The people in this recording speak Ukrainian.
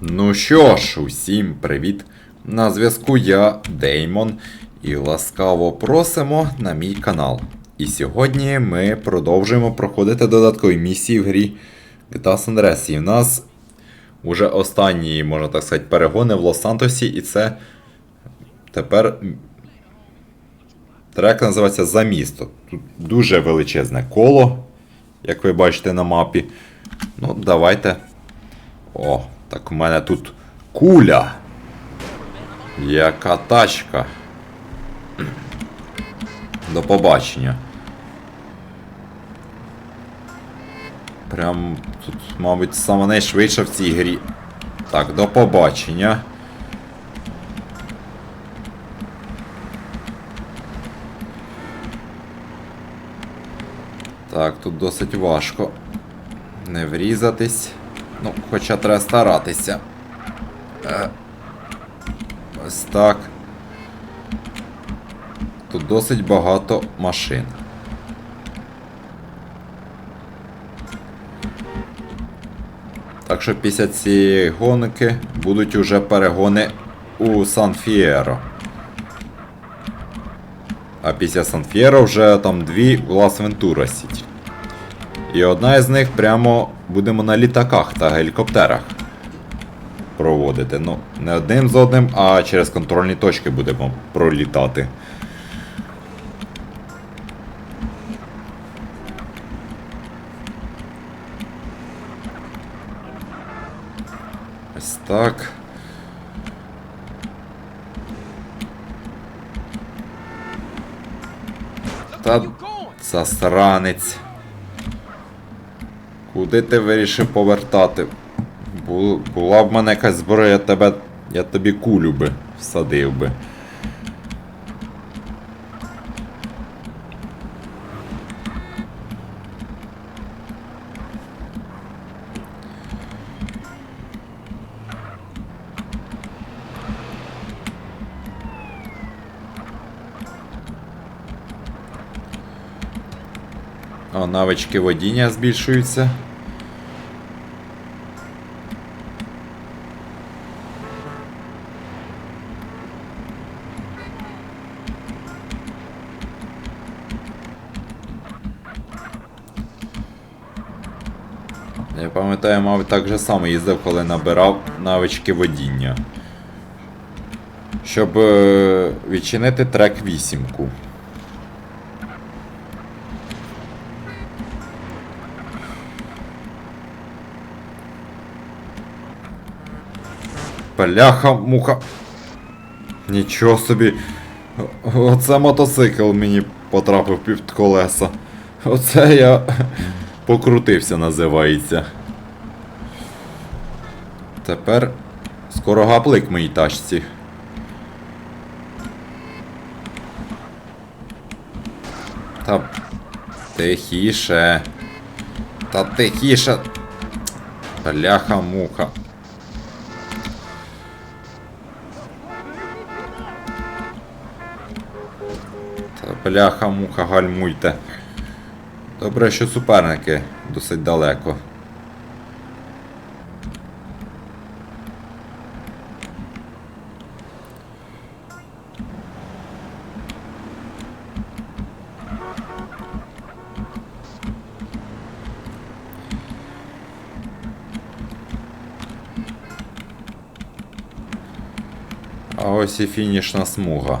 Ну що ж, усім привіт! На зв'язку я, Деймон, і ласкаво просимо на мій канал. І сьогодні ми продовжуємо проходити додаткові місії в грі GTA San. І в нас уже останні, можна так сказати, перегони в Лос-Сантосі, і це тепер трек називається За місто. Тут дуже величезне коло, як ви бачите на мапі. Ну, давайте. О, так у мене тут куля. Яка тачка. До побачення. Прям тут, мабуть, саме найшвидше в цій грі. Так, до побачення. Так, тут досить важко не врізатись. Ну, хоча треба старатися. Е, Ось так. Тут досить багато машин. Так що після цієї гонки будуть уже перегони у Сан-Фієро. А після Сан-Фієро вже там дві в Лас-Вентура Сіті. І одна із них прямо будемо на літаках та гелікоптерах проводити. Ну, не одним з одним, а через контрольні точки будемо пролітати. Ось так. Та засранець. Куди ти вирішив повертати? Бу- Була б мене якась зброя, тебе. Я тобі кулю би всадив би. О, навички водіння збільшуються. Я пам'ятаю, мабуть, так же само їздив, коли набирав навички водіння. Щоб е, відчинити трек вісімку. Бляха, муха. Нічого собі. Оце мотоцикл мені потрапив під колеса. Оце я покрутився, називається. Тепер скоро гаплик моїй тачці. Та тихіше. Та тихіше. Бляха муха. Та бляха муха гальмуйте. Добре, що суперники досить далеко. А ось і фінішна смуга.